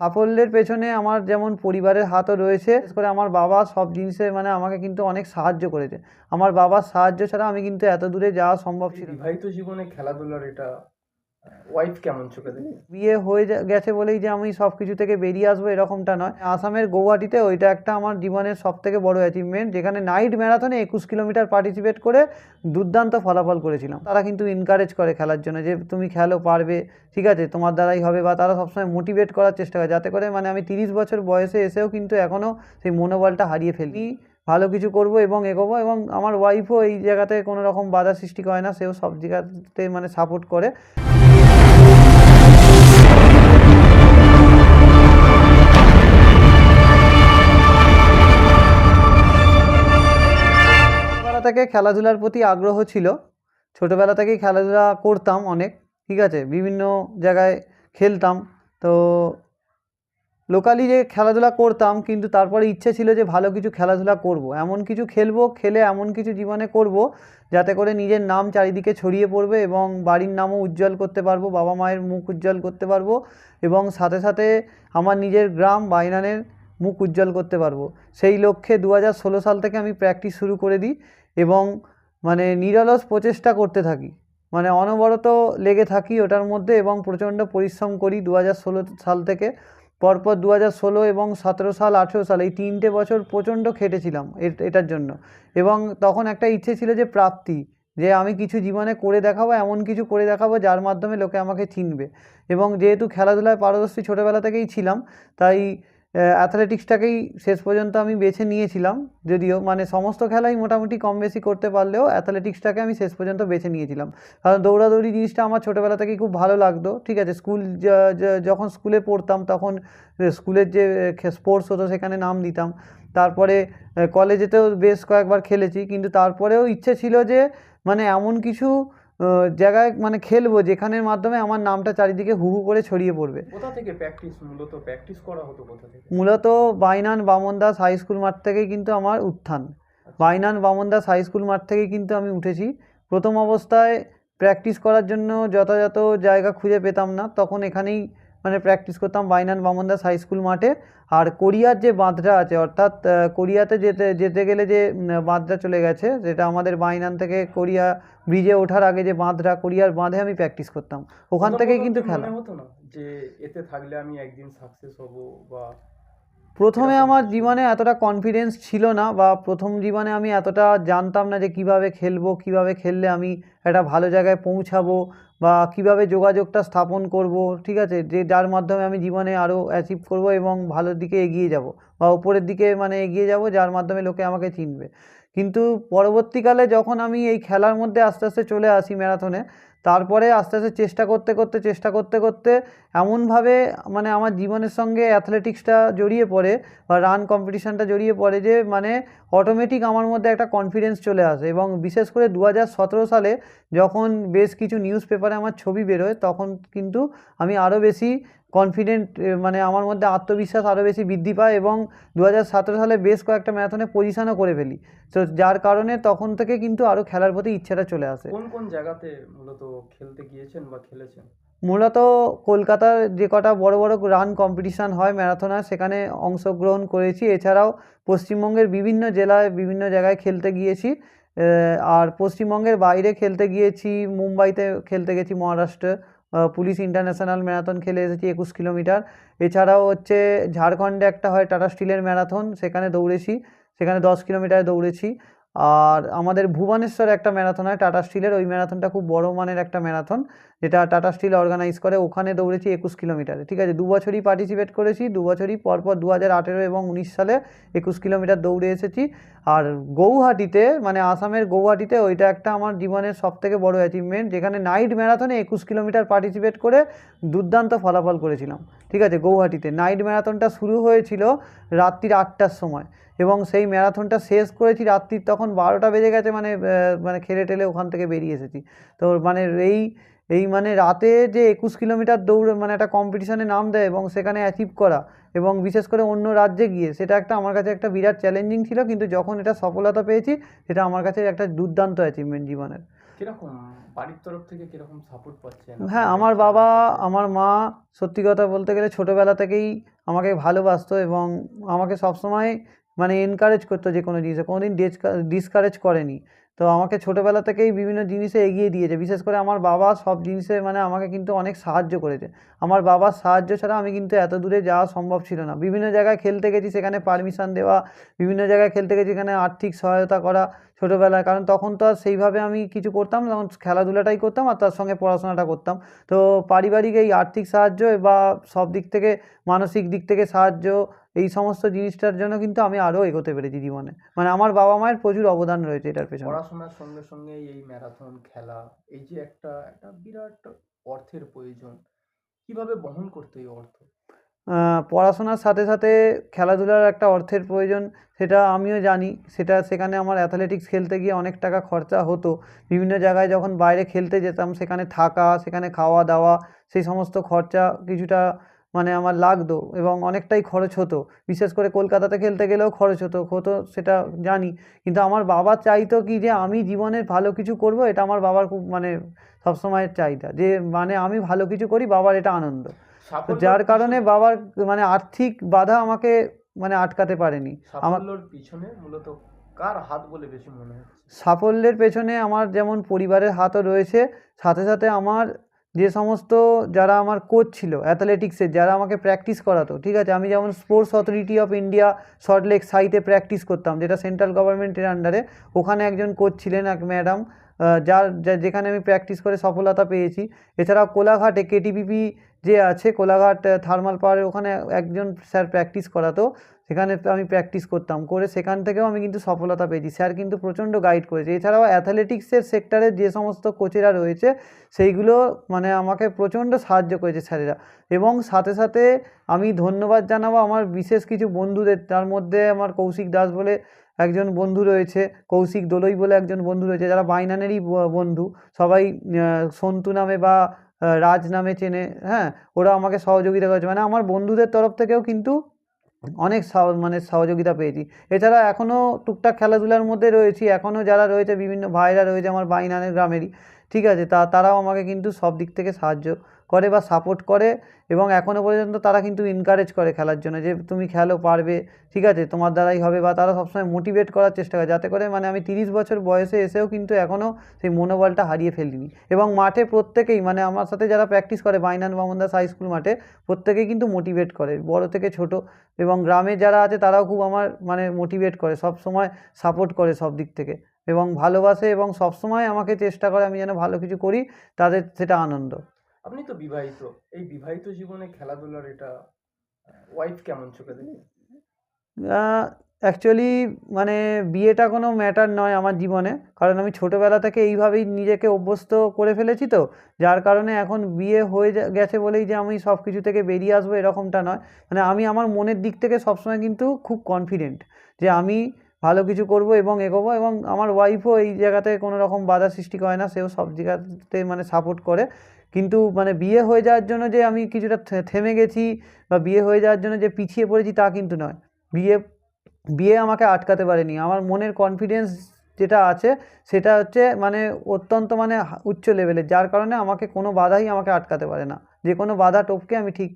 সাফল্যের পেছনে আমার যেমন পরিবারের হাতও রয়েছে, বিশেষ করে আমার বাবা সব জিনিসে মানে আমাকে কিন্তু অনেক সাহায্য করেছে। আমার বাবার সাহায্য ছাড়া আমি কিন্তু এত দূরে যাওয়া সম্ভব ছিল জীবনে খেলাধুলার এটা ওয়াইফ কেমন চোখে দেখে বিয়ে হয়ে গেছে বলেই যে আমি সব কিছু থেকে বেরিয়ে আসব, এরকমটা নয়। আসামের গৌহাটিতে ওইটা একটা আমার জীবনের সব থেকে বড় অ্যাচিভমেন্ট যেখানে নাইট ম্যারাথনে একুশ কিলোমিটার পার্টিসিপেট করে দুর্দান্ত ফলাফল করেছিলাম। তারা কিন্তু এনকারেজ করে খেলার জন্য যে, তুমি খেলো, পারবে, ঠিক আছে, তোমার দ্বারাই হবে। বা তারা সবসময় মোটিভেট করার চেষ্টা করে, যাতে করে মানে আমি তিরিশ বছর বয়সে এসেও কিন্তু এখনও সেই মনোবলটা হারিয়ে ফেলি। ভালো কিছু করব এবং এগোবো এবং আমার ওয়াইফও এই জায়গাতে কোনো রকম বাধা সৃষ্টি করে না, সেও সব জায়গাতে মানে সাপোর্ট করে। থেকে খেলাধুলার প্রতি আগ্রহ ছিল। ছোটোবেলা থেকেই খেলাধুলা করতাম অনেক, ঠিক আছে? বিভিন্ন জায়গায় খেলতাম। তো লোকালি যে খেলাধুলা করতাম, কিন্তু তারপরে ইচ্ছে ছিল যে ভালো কিছু খেলাধুলা করব। এমন কিছু খেলব, খেলে এমন কিছু জীবনে করব, যাতে করে নিজের নাম চারিদিকে ছড়িয়ে পড়বে এবং বাড়ির নামও উজ্জ্বল করতে পারব, বাবা মায়ের মুখ উজ্জ্বল করতে পারব এবং সাথে সাথে আমার নিজের গ্রাম বাইনানের মুখ উজ্জ্বল করতে পারব। সেই লক্ষ্যে দু হাজার ষোলো সাল থেকে আমি প্র্যাকটিস শুরু করে দিই। এবং মানে নিরলস প্রচেষ্টা করতে থাকি। মানে অনবরত লেগে থাকি ওটার মধ্যে এবং প্রচণ্ড পরিশ্রম করি দু হাজার ষোলো সাল থেকে। পরপর দু হাজার ষোলো এবং সতেরো সাল, আঠেরো সাল এই তিনটে বছর প্রচণ্ড খেটেছিলাম এটার জন্য। এবং তখন একটা ইচ্ছে ছিল যে প্রাপ্তি, যে আমি কিছু জীবনে করে দেখাবো, এমন কিছু করে দেখাবো যার মাধ্যমে লোকে আমাকে চিনবে। এবং যেহেতু খেলাধুলায় পারদর্শী ছোটোবেলা থেকেই ছিলাম, তাই অ্যাথলেটিক্সটাকেই শেষ পর্যন্ত আমি বেছে নিয়েছিলাম। যদিও মানে সমস্ত খেলাই মোটামুটি কম বেশি করতে পারলেও অ্যাথলেটিক্সটাকে আমি শেষ পর্যন্ত বেছে নিয়েছিলাম। কারণ দৌড়াদৌড়ি জিনিসটা আমার ছোটোবেলা থেকেই খুব ভালো লাগতো। ঠিক আছে স্কুল যখন স্কুলে পড়তাম তখন স্কুলের যে স্পোর্টস হতো সেখানে নাম দিতাম। তারপরে কলেজেতেও বেশ কয়েকবার খেলেছি। কিন্তু তারপরেও ইচ্ছে ছিল যে মানে এমন কিছু জায়গায় মানে খেলব যেখানের মাধ্যমে আমার নামটা চারিদিকে হু হু করে ছড়িয়ে পড়বে। কোথা থেকে প্র্যাকটিস মূলত প্র্যাকটিস করা হতো কোথা থেকে? মূলত বাইনান বামনদাস হাই স্কুল মাঠ থেকেই কিন্তু আমার উত্থান। বাইনান বামন দাস হাই স্কুল মাঠ থেকেই কিন্তু আমি উঠেছি। প্রথম অবস্থায় প্র্যাকটিস করার জন্য যথাযথ জায়গা খুঁজে পেতাম না তখন এখানেই মানে প্র্যাকটিস করতাম বাইনান বামনদাস হাই স্কুল মাঠে। আর কোরিয়ার যে বাঁধটা আছে অর্থাৎ কোরিয়াতে যেতে যেতে গেলে যে বাঁধটা চলে গেছে যেটা আমাদের বাইনান থেকে কোরিয়া ব্রিজে ওঠার আগে যে বাঁধটা কোরিয়ার বাঁধে আমি প্র্যাকটিস করতাম। ওখান থেকেই কিন্তু খেলা। হতো না যে এতে থাকলে আমি একদিন সাকসেস হব বা প্রথমে আমার জীবনে এতটা কনফিডেন্স ছিল না বা প্রথম জীবনে আমি এতটা জানতাম না যে কীভাবে খেলব কীভাবে খেললে আমি একটা ভালো জায়গায় পৌঁছাবো বা কীভাবে যোগাযোগটা স্থাপন করব, ঠিক আছে? যে যার মাধ্যমে আমি জীবনে আরও অ্যাচিভ করব এবং ভালোর দিকে এগিয়ে যাব বা উপরের দিকে মানে এগিয়ে যাব, যার মাধ্যমে লোকে আমাকে চিনবে। কিন্তু পরবর্তীকালে যখন আমি এই খেলার মধ্যে আস্তে আস্তে চলে আসি ম্যারাথনে, তারপরে আস্তে আস্তে চেষ্টা করতে করতে, চেষ্টা করতে করতে এমনভাবে মানে আমার জীবনের সঙ্গে অ্যাথলেটিক্সটা জড়িয়ে পড়ে বা রান কম্পিটিশানটা জড়িয়ে পড়ে যে মানে অটোমেটিক আমার মধ্যে একটা কনফিডেন্স চলে আসে এবং বিশেষ করে দু হাজার সতেরো সালে যখন বেশ কিছু নিউজ পেপারে আমার ছবি বেরোয় তখন কিন্তু আমি আরও বেশি কনফিডেন্ট মানে আমার মধ্যে আত্মবিশ্বাস আরও বেশি বৃদ্ধি পায় এবং দু হাজার সতেরো সালে বেশ কয়েকটা ম্যারাথনে পজিশনও করে ফেলি। তো যার কারণে তখন থেকে কিন্তু আরও খেলার প্রতি ইচ্ছাটা চলে আসে। কোন কোন জায়গাতে মূলত খেলতে গিয়েছেন বা খেলেছেন? মূলত কলকাতার যে কটা বড় বড় রান কম্পিটিশান হয় ম্যারাথনার সেখানে অংশগ্রহণ করেছি। এছাড়াও পশ্চিমবঙ্গের বিভিন্ন জেলায় বিভিন্ন জায়গায় খেলতে গিয়েছি। আর পশ্চিমবঙ্গের বাইরে খেলতে গিয়েছি, মুম্বাইতে খেলতে গেছি, মহারাষ্ট্রে। পুলিশ ইন্টারন্যাশনাল ম্যারাথন খেলে এসেছি একুশ কিলোমিটার। এছাড়াও হচ্ছে ঝাড়খণ্ডে একটা হয় টাটা স্টিলের ম্যারাথন, সেখানে দৌড়েছি, সেখানে দশ কিলোমিটার দৌড়েছি। আর আমাদের ভুবনেশ্বরে একটা ম্যারাথন হয়, টাটা স্টিলের। ওই ম্যারাথনটা খুব বড় মানের একটা ম্যারাথন, যেটা টাটা স্টিল অর্গানাইজ করে। ওখানে দৌড়েছি একুশ কিলোমিটারে। ঠিক আছে দু বছরই পার্টিসিপেট করেছি দু বছরই পরপর দু হাজার আঠেরো এবং উনিশ সালে একুশ কিলোমিটার দৌড়ে এসেছি। আর গৌহাটিতে মানে আসামের গৌহাটিতে, ওইটা একটা আমার জীবনের সব থেকে বড় অ্যাচিভমেন্ট যেখানে নাইট ম্যারাথনে একুশ কিলোমিটার পার্টিসিপেট করে দুর্দান্ত ফলাফল করেছিলাম। ঠিক আছে, গৌহাটিতে। নাইট ম্যারাথনটা শুরু হয়েছিল রাত্রির আটটার সময়। এবং সেই ম্যারাথনটা শেষ করেছি রাত্রির তখন বারোটা বেজে গেছে মানে মানে খেলে টেলে ওখান থেকে বেরিয়ে এসেছি। তো মানে এই এই মানে রাতে যে একুশ কিলোমিটার দৌড় মানে একটা কম্পিটিশানে নাম দেয় এবং সেখানে অ্যাচিভ করা এবং বিশেষ করে অন্য রাজ্যে গিয়ে সেটা একটা আমার কাছে একটা বিরাট চ্যালেঞ্জিং ছিল কিন্তু যখন এটা সফলতা পেয়েছি সেটা আমার কাছে একটা দুর্দান্ত অ্যাচিভমেন্ট জীবনের। বাড়ির তরফ থেকে কীরকম সাপোর্ট পাচ্ছেন হ্যাঁ আমার বাবা আমার মা সত্যি কথা বলতে গেলে ছোটোবেলা থেকেই আমাকে ভালোবাসতো এবং আমাকে সবসময় মানে এনকারেজ করতো যে কোনো জিনিসে। কোনোদিন ডিসকারেজ করেনি। তো আমাকে ছোটোবেলা থেকেই বিভিন্ন জিনিসে এগিয়ে দিয়েছে। বিশেষ করে আমার বাবা সব জিনিসে মানে আমাকে কিন্তু অনেক সাহায্য করেছে। আমার বাবার সাহায্য ছাড়া আমি কিন্তু এত দূরে যাওয়া সম্ভব ছিল না। বিভিন্ন জায়গায় খেলতে গেছি, সেখানে পারমিশন দেওয়া, বিভিন্ন জায়গায় খেলতে গেছি, সেখানে আর্থিক সহায়তা করা। ছোটোবেলায়। কারণ তখন তো আর সেইভাবে আমি কিছু করতাম তখন খেলাধুলাটাই করতাম আর তার সঙ্গে পড়াশোনাটা করতাম। তো পারিবারিক এই আর্থিক সাহায্য বা সব দিক থেকে, মানসিক দিক থেকে সাহায্য, এই সমস্ত জিনিসটার জন্য কিন্তু আমি আরও এগোতে পেরেছি জীবনে। মানে আমার বাবা মায়ের প্রচুর অবদান রয়েছে এটার পেছনে। পড়াশোনার সঙ্গে সঙ্গে এই ম্যারাথন, খেলা, এই যে একটা একটা বিরাট অর্থের প্রয়োজন। কীভাবে বহন করতে এই অর্থ? পড়াশোনার সাথে সাথে খেলাধুলার একটা অর্থের প্রয়োজন, সেটা আমিও জানি। সেটা সেখানে আমার অ্যাথলেটিক্স খেলতে গিয়ে অনেক টাকা খরচা হতো। বিভিন্ন জায়গায় যখন বাইরে খেলতে যেতাম, সেখানে থাকা, সেখানে খাওয়া দাওয়া, সেই সমস্ত খরচা কিছুটা মানে আমার লাগতো এবং অনেকটাই খরচ হতো। বিশেষ করে কলকাতাতে খেলতে গেলেও খরচ হতো হতো সেটা জানি। কিন্তু আমার বাবা চাইতো কি যে আমি জীবনে ভালো কিছু করব, এটা আমার বাবার খুব মানে সবসময়ের চাহিদা। যে মানে আমি ভালো কিছু করি, বাবার এটা আনন্দ। যার কারণে বাবার মানে আর্থিক বাধা আমাকে মানে আটকাতে পারেনি। আমার সাফল্যর পিছনে মূলত কার হাত বলে বেশি মনে হচ্ছে? সাফল্যের পেছনে আমার যেমন পরিবারের হাতও রয়েছে সাথে সাথে আমার যে সমস্ত যারা আমার কোচ ছিল অ্যাথলেটিক্সের যারা আমাকে প্র্যাকটিস করাতো ঠিক আছে? আমি যেমন Sports Authority of India Salt Lake সাইটে প্র্যাকটিস করতাম যেটা সেন্ট্রাল গভর্নমেন্টের আন্ডারে ওখানে একজন কোচ ছিলেন এক ম্যাডাম যার যেখানে আমি প্র্যাকটিস করে সফলতা পেয়েছি। এছাড়াও কোলাঘাটে কেটিপিপি যে আছে কোলাঘাট থার্মাল পাওয়ারের ওখানে একজন স্যার প্র্যাকটিস করাতো। সেখানে আমি প্র্যাকটিস করতাম। করে সেখান থেকেও আমি কিন্তু সফলতা পেয়েছি। স্যার কিন্তু প্রচণ্ড গাইড করেছে। এছাড়াও অ্যাথলেটিক্সের সেক্টরে যে সমস্ত কোচেরা রয়েছে, সেইগুলো মানে আমাকে প্রচণ্ড সাহায্য করেছে স্যারেরা। এবং সাথে সাথে আমি ধন্যবাদ জানাব আমার বিশেষ কিছু বন্ধুদের। তার মধ্যে আমার কৌশিক দাস বলে একজন বন্ধু রয়েছে, কৌশিক দোলই বলে একজন বন্ধু রয়েছে, যারা বাইনানেরই বন্ধু। সবাই সন্তু নামে বা রাজ নামে চেনে হ্যাঁ? ওরা আমাকে সহযোগিতা করেছে। মানে আমার বন্ধুদের তরফ থেকেও কিন্তু অনেক মানে সহযোগিতা পেয়েছি। এছাড়া এখনও টুকটাক খেলাধুলার মধ্যে রয়েছি। এখনও যারা রয়েছে, বিভিন্ন ভাইরা রয়েছে আমার বাইনানের গ্রামেরই। ঠিক আছে, তা তারাও আমাকে কিন্তু সব দিক থেকে সাহায্য করে বা সাপোর্ট করে এবং এখনও পর্যন্ত তারা কিন্তু এনকারেজ করে খেলার জন্য যে তুমি খেলো, পারবে, ঠিক আছে, তোমার দ্বারাই হবে বা তারা সবসময় মোটিভেট করার চেষ্টা করে যাতে করে মানে আমি তিরিশ বছর বয়সে এসেও কিন্তু এখনও সেই মনোবলটা হারিয়ে ফেলিনি এবং মাঠে প্রত্যেকেই মানে আমার সাথে যারা প্র্যাকটিস করে বাইনান বামনদাস হাই স্কুল মাঠে প্রত্যেকেই কিন্তু মোটিভেট করে, বড় থেকে ছোট এবং গ্রামে যারা আছে তারাও খুব আমার মানে মোটিভেট করে সব সময় সাপোর্ট করে সব দিক থেকে। এবং ভালোবাসে এবং সব সময় আমাকে চেষ্টা করে আমি যেন ভালো কিছু করি তাদের সেটা আনন্দ। আপনি তো বিবাহিত এই বিবাহিত জীবনে খেলাধুলার এটা ওয়াইফ কেমন চোখে দেখে অ্যাকচুয়ালি মানে বিয়েটা কোনো ম্যাটার নয় আমার জীবনে কারণ আমি ছোটোবেলা থেকে এইভাবেই নিজেকে অভ্যস্ত করে ফেলেছি তো যার কারণে এখন বিয়ে হয়ে গেছে বলেই যে আমি সব কিছু থেকে বেরিয়ে আসব এরকমটা নয়। মানে আমি আমার মনের দিক থেকে সবসময় কিন্তু খুব কনফিডেন্ট যে আমি ভালো কিছু করব এবং এগোবো এবং আমার ওয়াইফও এই জায়গাতে কোনো রকম বাধা সৃষ্টি করে না, সেও সব জায়গাতে মানে সাপোর্ট করে। কিন্তু মানে বিয়ে হয়ে যাওয়ার জন্য যে আমি কিছুটা থেমে গেছি বা বিয়ে হয়ে যাওয়ার জন্য যে পিছিয়ে পড়েছি তা কিন্তু নয়। বিয়ে বিয়ে আমাকে আটকাতে পারেনি। আমার মনের কনফিডেন্স যেটা আছে সেটা হচ্ছে মানে অত্যন্ত মানে উচ্চ লেভেলের যার কারণে আমাকে কোনো বাধাই আমাকে আটকাতে পারে না। যে কোনো বাধা টপকে আমি ঠিক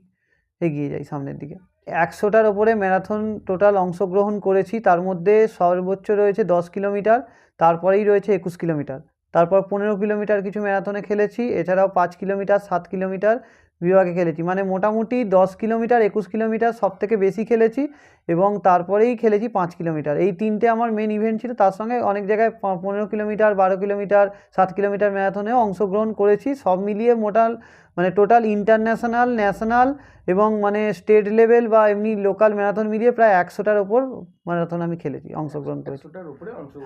এগিয়ে যাই সামনের দিকে। একশোটার ওপরে ম্যারাথন টোটাল অংশগ্রহণ করেছি। তার মধ্যে সর্বোচ্চ রয়েছে দশ কিলোমিটার, তারপরেই রয়েছে একুশ কিলোমিটার। তারপর পনেরো কিলোমিটার কিছু ম্যারাথনে খেলেছি, এছাড়াও পাঁচ কিলোমিটার, সাত কিলোমিটার বিভাগে খেলেছি। মানে মোটামুটি দশ কিলোমিটার একুশ কিলোমিটার সব থেকে বেশি খেলেছি এবং তারপরেই খেলেছি পাঁচ কিলোমিটার। এই তিনটে আমার মেন ইভেন্ট ছিল। তার সঙ্গে অনেক জায়গায় পনেরো কিলোমিটার বারো কিলোমিটার সাত কিলোমিটার ম্যারাথনেও অংশগ্রহণ করেছি। সব মিলিয়ে মোটাল মানে টোটাল ইন্টারন্যাশনাল ন্যাশনাল এবং মানে স্টেট লেভেল বা এমনি লোকাল ম্যারাথন মিলিয়ে প্রায় একশোটার ওপর ম্যারাথন আমি খেলেছি অংশগ্রহণ করেছি।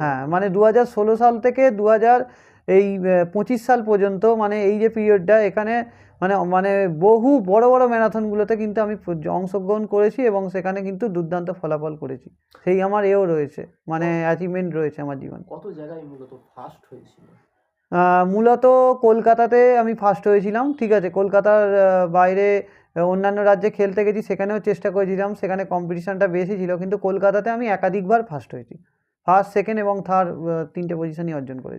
হ্যাঁ মানে দু হাজার ষোলো সাল থেকে দু হাজার এই পঁচিশ সাল পর্যন্ত মানে এই যে পিরিয়ডটা এখানে মানে মানে বহু বড় বড় ম্যারাথনগুলোতে কিন্তু আমি অংশগ্রহণ করেছি এবং সেখানে কিন্তু দুর্দান্ত ফলাফল করেছি। সেই আমার এও রয়েছে মানে অ্যাচিভমেন্ট রয়েছে আমার জীবনে। কত জায়গায় মূলত ফার্স্ট হয়েছিল? মূলত কলকাতাতে আমি ফার্স্ট হয়েছিলাম ঠিক আছে। কলকাতার বাইরে অন্যান্য রাজ্যে খেলতে গেছি সেখানেও চেষ্টা করেছিলাম সেখানে কম্পিটিশানটা বেশি ছিল কিন্তু কলকাতাতে আমি একাধিকবার ফার্স্ট হয়েছি। ফার্স্ট সেকেন্ড এবং থার্ড তিনটে পজিশনই অর্জন করেছি।